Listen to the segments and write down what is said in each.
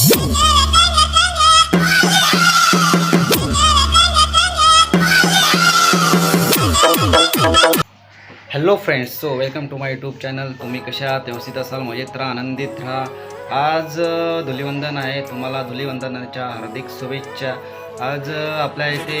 Hello friends so welcome to my YouTube channel तुम्ही कशा आहात? व्यवस्थित असाल मजेत राहा आनंदित राहा. आज धुलीवंदन आहे. तुम्हाला धुलीवंदनाच्या हार्दिक शुभेच्छा. आज आपल्या इथे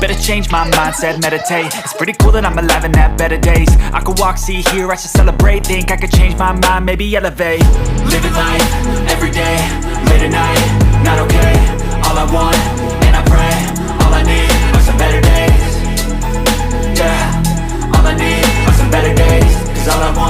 Better change my mindset, meditate. It's pretty cool that I'm alive and have better days. I could walk, see, hear, I should celebrate. Think I could change my mind, maybe elevate. Living life, every day, late at night, not okay. All I want, and I pray All I need are some better days. Yeah, all I need are some better days. Cause all I want,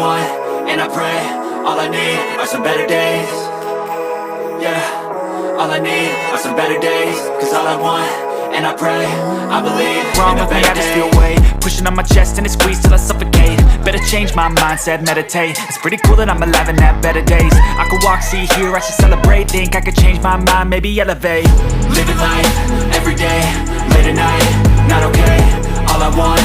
want, and I pray All I need are some better days. Yeah, all I need are some better days Cause all I want, and I pray I believe Wrong with me, I just feel weight. Pushing on my chest and it squeezes till I suffocate. Better change my mindset, meditate. It's pretty cool that I'm alive and have better days. I could walk, see, hear, I should celebrate. Think I could change my mind, maybe elevate. Living life, every day, late at night Not okay, all I want,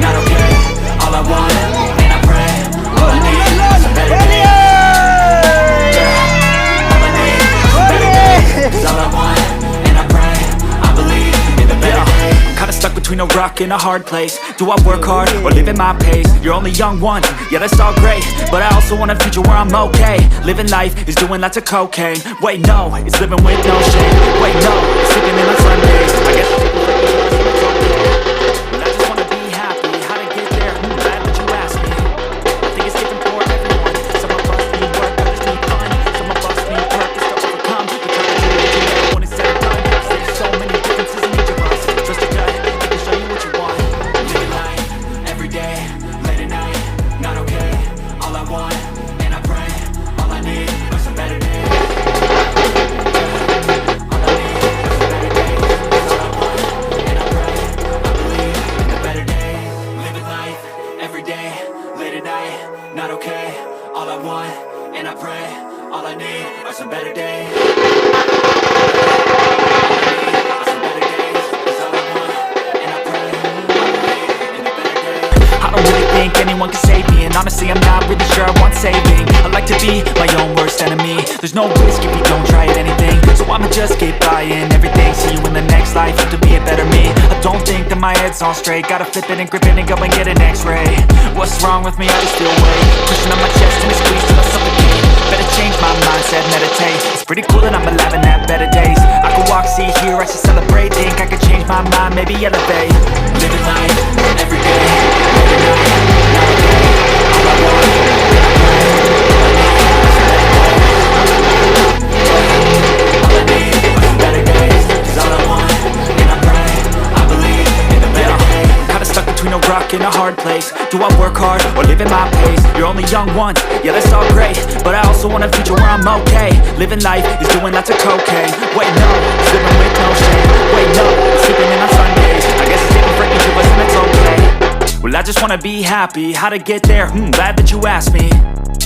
Not okay, all I want, and I pray I need is some better some better all I want, and I pray I believe in the better I'm kinda stuck between a rock and a hard place. Do I work hard or live at my pace? You're only young once, yeah that's all great. But I also want a future where I'm okay. Living life is doing lots of cocaine. Wait no, it's living with no shame. Wait no, sleeping in on Sundays I guess There's no risk if you don't try at anything. So I'ma just keep buying everything. See you in the next life, have to be a better me. I don't think that my head's on straight. Gotta flip it and grip it and go and get an x-ray. What's wrong with me? I just feel weight. Pushing on my chest and it squeezes till I suffocate Better change my mindset, meditate. It's pretty cool that I'm alive and have better days. I could walk, see, hear, I should celebrate. Think I could change my mind, maybe elevate. Living life, every day Every night, at my pace? You're only young once, yeah that's all great. But I also want a future where I'm okay. Living life is doing lots of cocaine. Wait no, living with no shame. Wait no, sleeping in on Sundays. I guess it's different for each of us and that's okay. Well I just wanna be happy, how to get there? Hmm, glad that you asked me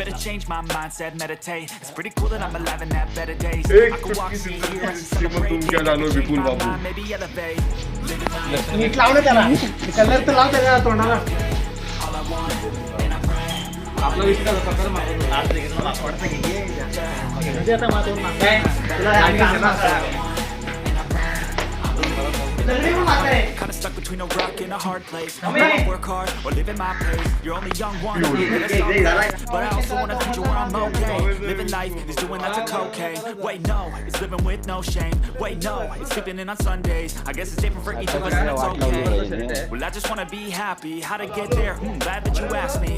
Better change my mindset, meditate It's pretty cool that I'm alive and have better days I could walk, see, hear, I should celebrate Think I could change my mind, maybe elevate Living life NEET लाव ना त्याला colour तर लाव त्याच्या तोंडाला all I want, and I pray आपला विषय काय होता? कर मागून. वाटतं की ये इथे. म्हणजे आता मागून Kinda stuck between a rock and a hard place. I'm Wanna work hard or live in my place. You're only young once. But I also want a future where I'm okay. Living life is doing lots of cocaine. Wait, no, it's living with no shame. Wait, no, it's sleeping in on Sundays. I guess it's different for each of us, and it's okay. Well, I just wanna be happy. How to get there? Hmm, glad that you asked me.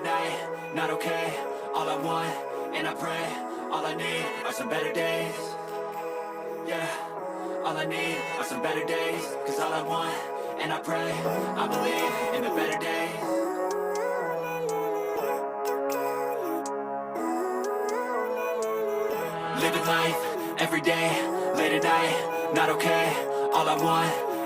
at night, not okay. All I want, and I pray, all I need are some better days. Yeah, all I need are some better days. Cause all I want, and I pray, I believe in the better days. Living life, every day, late at night, not okay. All I want,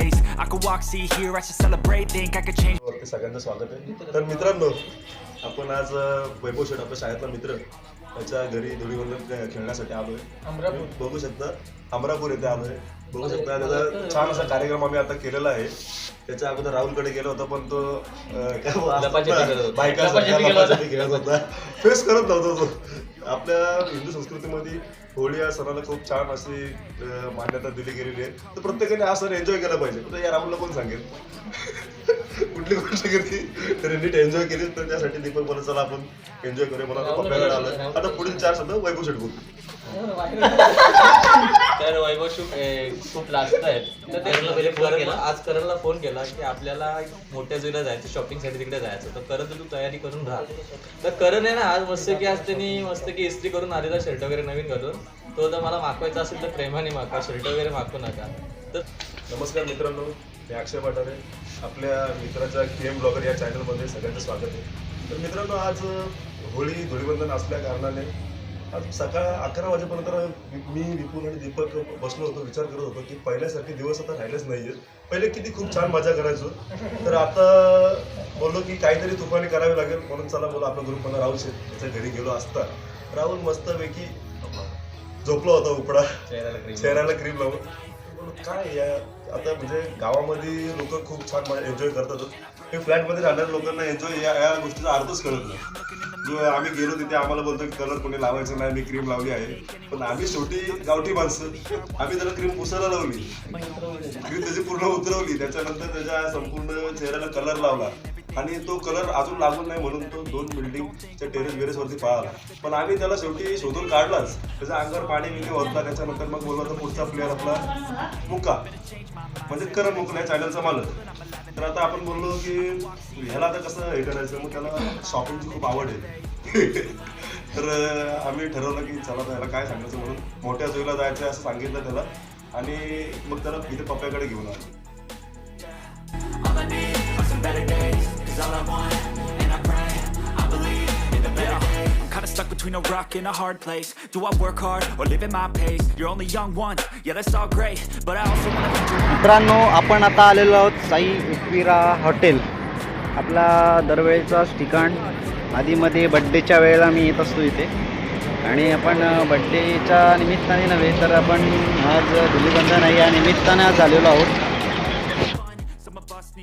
I could walk, see, hear, I should celebrate. Think I could change. सगळ्यांचं स्वागत आहे. तर मित्रांनो आपण आज वैभव शेठ आपल्या शाळेतला मित्र त्याच्या घरी धुळीवंदन खेळण्यासाठी आलोय. बघू शकता अमरापूर येथे आलोय. बघू शकता त्याचा छान असा कार्यक्रम आम्ही आता केलेला आहे. त्याच्या अगोदर राहुलकडे गेलो होतो पण तो बायका खेळत होता. फेस करत नव्हता तो. आपल्या हिंदू संस्कृतीमध्ये होळी या सणाला खूप छान अशी अं, मान्यता दिली गेलेली आहे. तर प्रत्येकाने हा सण एन्जॉय केला पाहिजे. तर या राहुलला कोण सांगेल? कुठली गोष्ट केली तर नीट एन्जॉय केली तर त्यासाठी दीपक बोला चला आपण एन्जॉय करूया. मला आता आलं आता पुढील चार शब्द वैभव शेट बोलतो तर वैभव शुक खूप लास्ट आहेत. तर करणला पहिले फोन केला. आज करणला फोन केला की आपल्याला मोठ्या जुईला जायचं शॉपिंगसाठी तिकडे जायचं. तर करण तू तयारी करून राहा. तर करण आहे ना आज मस्त की आज त्यांनी मस्त की इस्त्री करून आलेला शर्ट वगैरे नवीन घालून. तो जर मला मागवायचा असेल तर प्रेमाने मागवा शर्ट वगैरे मागू नका. तर नमस्कार मित्रांनो मी अक्षय वाटारे आपल्या मित्राच्या के एम ब्लॉगर या चॅनलमध्ये सगळ्यांचं स्वागत आहे. तर मित्रांनो आज होळी धुळीवंदन असल्या कारणाने आज सकाळ अकरा वाजेपर्यंत मी विपुल आणि दीपक बसलो होतो विचार करत होतो की पहिल्यासारखे दिवस आता राहिलेच नाही आहेत पहिले किती खूप छान मजा करायचो. तर आता बोललो की काहीतरी तुफानी करावी लागेल म्हणून चला बोला आपल्या ग्रुपमध्ये राहुल शेठ त्याच्या घरी गेलो असता. राहुल मस्तपैकी झोपला होता उपडा. चेहऱ्याला क्रीम लावून. काय या आता म्हणजे गावामध्ये लोक खूप छान एन्जॉय करतात. हे फ्लॅटमध्ये राहणाऱ्या लोकांना एन्जॉय या या गोष्टीचा अर्थच कळत नाही. जो आम्ही गेलो तिथे आम्हाला बोलतो की कलर कोणी लावायचं नाही मी क्रीम लावली आहे. पण आम्ही शेवटी गावठी माणसं. आम्ही त्याला क्रीम पुसायला लावली. क्रीम त्याची पूर्ण उतरवली. त्याच्यानंतर त्याच्या संपूर्ण चेहऱ्याला कलर लावला. आणि तो कलर अजून लागून नाही म्हणून तो दोन बिल्डिंगच्या टेरेस बेरेस वरती पळाला. पण आम्ही त्याला शेवटी शोधून काढलाच. त्याच्या अंगावर पाणी बिणी होता. त्याच्यानंतर मग बोलला तर पुढचा प्लेअर आपला मुका म्हणजे करण या चॅनलचा मालक. तर आता आपण बोललो की ह्याला आता कसं हे करायचं? मग त्याला शॉपिंगची खूप आवड आहे. तर आम्ही ठरवलं की चला त्याला काय सांगायचं म्हणून मोठ्या जोईला जायचं असं सांगितलं त्याला. आणि मग त्याला इथे पप्प्याकडे घेऊन आलो. Stuck between a rock and a hard place Do I work hard or live at my pace? You're only young once, yeah that's all great But I also wanna lead मित्रांनो आपण आता आलेलो आहोत साई उपविरा हॉटेल आपला दरवेळेचाच ठिकाण आधीमध्ये बड्डेच्या वेळेला मी येत असतो इथे आणि आपण बड्डेच्या निमित्ताने नव्हे तर आपण आज धुलीबंधन आहे या निमित्ताने आज आलेलो आहोत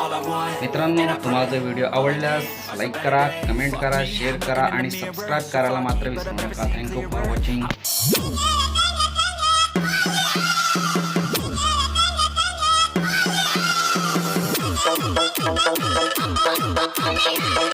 मित्रांनो तुम्हाला जर व्हिडिओ आवडल्यास लाईक करा कमेंट करा शेअर करा आणि सबस्क्राईब करायला मात्र विसरू नका. Thank you for watching